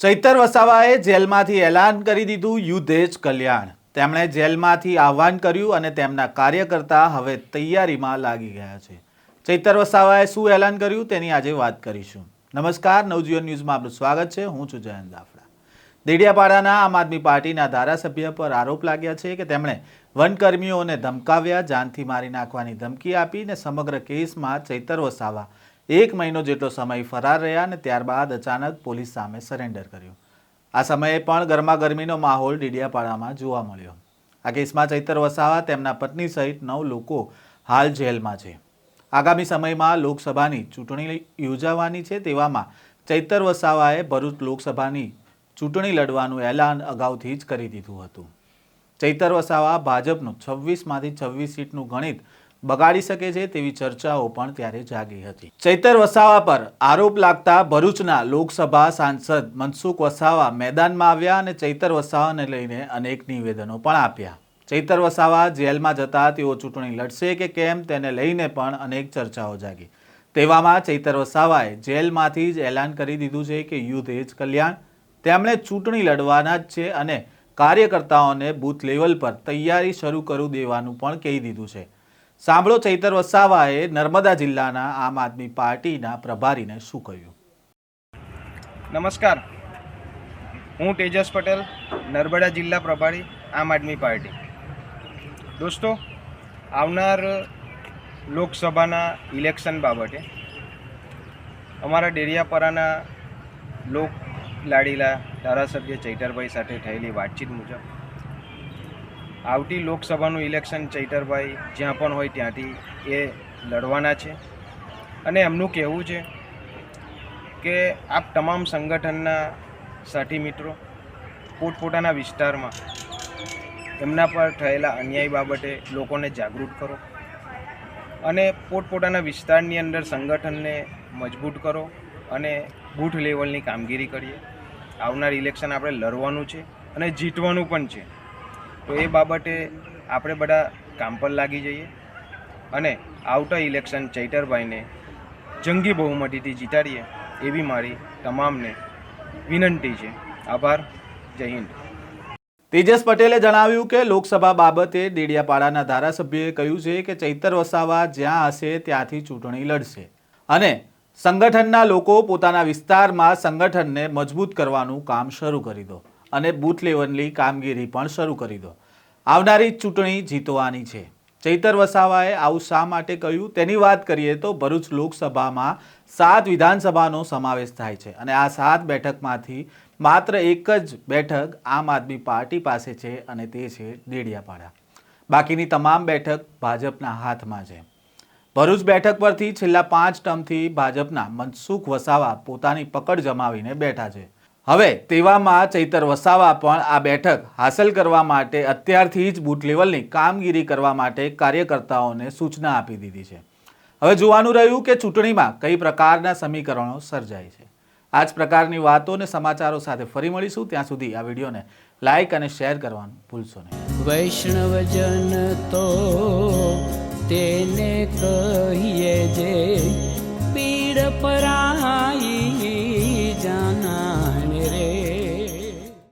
ચૈતર વસાવાએ જેલમાંથી એલાન કરી દીધું યુદ્ધે જ કલ્યાણ. તેમણે જેલમાંથી આહવાન કર્યું અને તેમના કાર્યકર્તા હવે તૈયારીમાં લાગી ગયા છે. ચૈતર વસાવાએ શું એલાન કર્યું તેની આજે વાત કરીશું. નમસ્કાર, નવજીવન ન્યૂઝમાં આપનું સ્વાગત છે. હું છું જયંત દાફડા. દેડિયાપાડાના આમ આદમી પાર્ટીના ધારાસભ્ય પર આરોપ લાગ્યા છે કે તેમણે વનકર્મીઓને ધમકાવ્યા, જાનથી મારી નાખવાની ધમકી આપી અને સમગ્ર કેસમાં ચૈતર વસાવા એક મહિનો જેટલો સમય ફરાર રહ્યા અને ત્યારબાદ અચાનક પોલીસ સામે સરેન્ડર કર્યું. આ સમયે પણ ગરમાગરમીનો માહોલ ડીડિયાપાડામાં જોવા મળ્યો. આ કેસમાં ચૈતર વસાવા તેમના પત્ની સહિત નવ લોકો હાલ જેલમાં છે. આગામી સમયમાં લોકસભાની ચૂંટણી યોજાવાની છે તેવામાં ચૈતર વસાવાએ ભરૂચ લોકસભાની ચૂંટણી લડવાનું એલાન અગાઉથી જ કરી દીધું હતું. ચૈતર વસાવા ભાજપનું છવ્વીસમાંથી છવ્વીસ સીટનું ગણિત બગાડી શકે છે તેવી ચર્ચાઓ પણ ત્યારે જાગી હતી. ચૈતર વસાવા પર આરોપ લાગતા ભરૂચના લોકસભા સાંસદ મનસુખ વસાવા મેદાનમાં આવ્યા અને ચૈતર વસાવાને લઈને અનેક નિવેદનો પણ આપ્યા. ચૈતર વસાવા જેલમાં જતા તેઓ ચૂંટણી લડશે કે કેમ તેને લઈને પણ અનેક ચર્ચાઓ જાગી. તેવામાં ચૈતર વસાવાએ જેલમાંથી જ એલાન કરી દીધું છે કે યુદ્ધ એ જ કલ્યાણ. તેમણે ચૂંટણી લડવાના જ છે અને કાર્યકર્તાઓને બૂથ લેવલ પર તૈયારી શરૂ કરી દેવાનું પણ કહી દીધું છે. સાંભળો ચૈતર વસાવાએ નર્મદા જિલ્લાના આમ આદમી પાર્ટીના પ્રભારીને શું કહ્યું? નમસ્કાર. હું તેજસ પટેલ, નર્મદા જિલ્લા પ્રભારી, આમ આદમી પાર્ટી. દોસ્તો, આવનાર લોકસભાના ઇલેક્શન બાબતે અમારા ડેરિયાપરાના લોક લાડીલા ધારાસભ્ય ચૈતરભાઈ સાથે થયેલી વાતચીત મુજબ આવતી લોકસભાનું ઇલેક્શન ચૈતરભાઈ જ્યાં પણ હોય ત્યાંથી એ લડવાના છે. અને એમનું કહેવું છે કે આપ તમામ સંગઠનના સાથી મિત્રો, પોતપોતાના વિસ્તારમાં એમના પર થયેલા અન્યાય બાબતે લોકોને જાગૃત કરો અને પોતપોતાના વિસ્તારની અંદર સંગઠનને મજબૂત કરો અને બૂથ લેવલની કામગીરી કરીએ. આવનાર ઇલેક્શન આપણે લડવાનું છે અને જીતવાનું પણ છે. તો એ બાબતે આપણે બધા કામ પર લાગી જઈએ. અને આવતા ઇલેક્શન ચૈતરભાઈને જંગી બહુમતીથી જીતાડીએ એવી મારી તમામને વિનંતી છે. આભાર. જય હિન્દ. તેજસ પટેલે જણાવ્યું કે લોકસભા બાબતે દેડિયાપાડાના ધારાસભ્યએ કહ્યું છે કે ચૈતર વસાવા જ્યાં હશે ત્યાંથી ચૂંટણી લડશે. અને સંગઠનના લોકો પોતાના વિસ્તારમાં સંગઠનને મજબૂત કરવાનું કામ શરૂ કરી દો. અને બૂથ લેવલની કામગીરી પણ શરૂ કરી દો. આવનારી ચૂંટણી જીતવાની છે. ચૈતર વસાવાએ આવું શા માટે કહ્યું? તેની વાત કરીએ તો ભરૂચ લોકસભામાં સાત વિધાનસભાનો સમાવેશ થાય છે અને આ સાત બેઠકમાંથી માત્ર એક જ બેઠક આમ આદમી પાર્ટી પાસે છે અને તે છે દેડિયાપાડા બાકીની તમામ બેઠક ભાજપના હાથમાં છે. ભરૂચ બેઠક પરથી છેલ્લા પાંચ ટર્મથી ભાજપના મનસુખ વસાવા પોતાની પકડ જમાવીને બેઠા છે. હવે તેવામાં ચૈતર વસાવા પણ આ બેઠક હાંસલ કરવા માટે અત્યારથી જ બૂથ લેવલની કામગીરી કરવા માટે કાર્યકર્તાઓને સૂચના આપી દીધી છે. હવે જોવાનું રહ્યું કે ચૂંટણીમાં કઈ પ્રકારના સમીકરણો સર્જાય છે. આ જ પ્રકારની વાતો અને સમાચારો સાથે ફરી મળીશું. ત્યાં સુધી આ વિડીયોને લાઇક અને શેર કરવાનું ભૂલશો નહીં. વૈષ્ણવજન તો તેને કહીએ જે પીડ પરાઈ